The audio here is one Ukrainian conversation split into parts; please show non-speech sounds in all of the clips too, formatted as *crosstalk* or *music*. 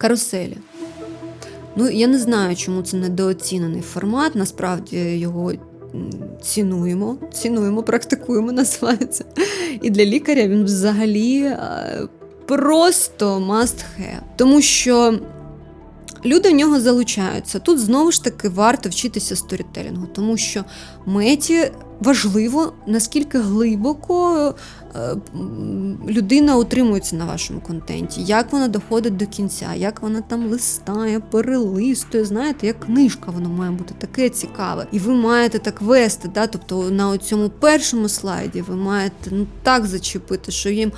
Каруселі. Ну, я не знаю, чому це недооцінений формат. Насправді його цінуємо, цінуємо, практикуємо, *laughs* називається. І для лікаря він взагалі е, просто must have. Тому що люди в нього залучаються. Тут знову ж таки варто вчитися сторітелінгу, тому що меті важливо, наскільки глибоко е, людина утримується на вашому контенті, як вона доходить до кінця, як вона там листає, перелистує. Знаєте, як книжка воно має бути таке цікаве. І ви маєте так вести. Да? Тобто на цьому першому слайді ви маєте ну, так зачепити, що їм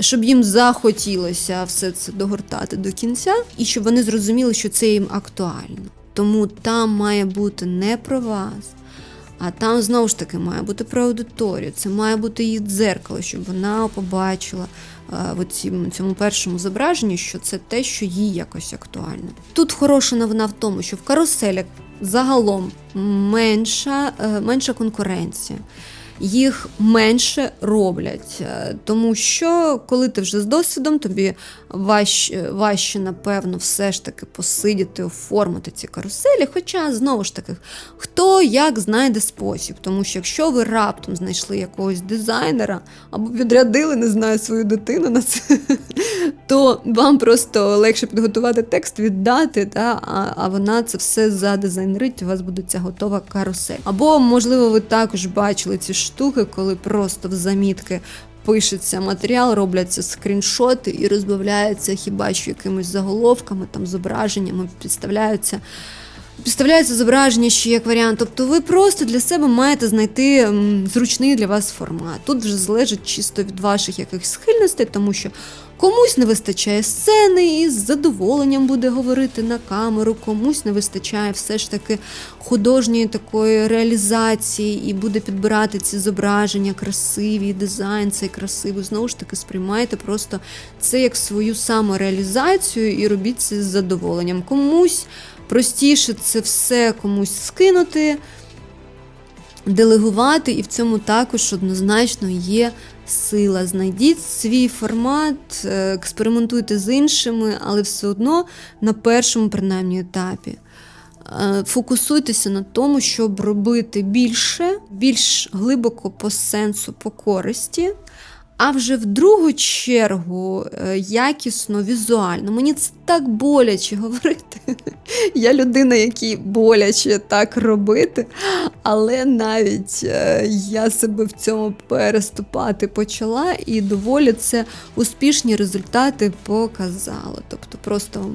щоб їм захотілося все це догортати до кінця, і щоб вони зрозуміли, що це їм актуально. Тому там має бути не про вас, а там знову ж таки має бути про аудиторію. Це має бути її дзеркало, щоб вона побачила е, в цьому, цьому першому зображенні, що це те, що їй якось актуально. Тут хороша новина в тому, що в каруселях загалом менша, е, менша конкуренція. Їх менше роблять, е, тому що коли ти вже з досвідом, тобі важче, важче, напевно, все ж таки посидіти, оформити ці каруселі. Хоча, знову ж таки, хто як знайде спосіб. Тому що якщо ви раптом знайшли якогось дизайнера або відрядили, не знаю, свою дитину на це, то вам просто легше підготувати текст, віддати, та, а, а вона це все задизайнерить, у вас буде ця готова карусель. Або, можливо, ви також бачили ці штуки, коли просто в замітки. Пишеться матеріал, робляться скріншоти і розбавляються хіба що якимись заголовками, там зображеннями, підставляються. Підставляється зображення ще як варіант. Тобто ви просто для себе маєте знайти зручний для вас формат. Тут вже залежить чисто від ваших якихось схильностей, тому що комусь не вистачає сцени і з задоволенням буде говорити на камеру, комусь не вистачає все ж таки художньої такої реалізації і буде підбирати ці зображення красиві, дизайн цей красивий. Знову ж таки, сприймайте просто це як свою самореалізацію і робіть це з задоволенням. Комусь простіше це все комусь скинути, делегувати, і в цьому також однозначно є сила. Знайдіть свій формат, е, експериментуйте з іншими, але все одно на першому, принаймні, етапі. Е, Фокусуйтеся на тому, щоб робити більше, більш глибоко по сенсу, по користі. А вже в другу чергу е, якісно, візуально. Мені це так боляче говорити. *laughs* Я людина, якій боляче так робити, але навіть е, я себе в цьому переступати почала, і доволі це успішні результати показало. Тобто, просто вам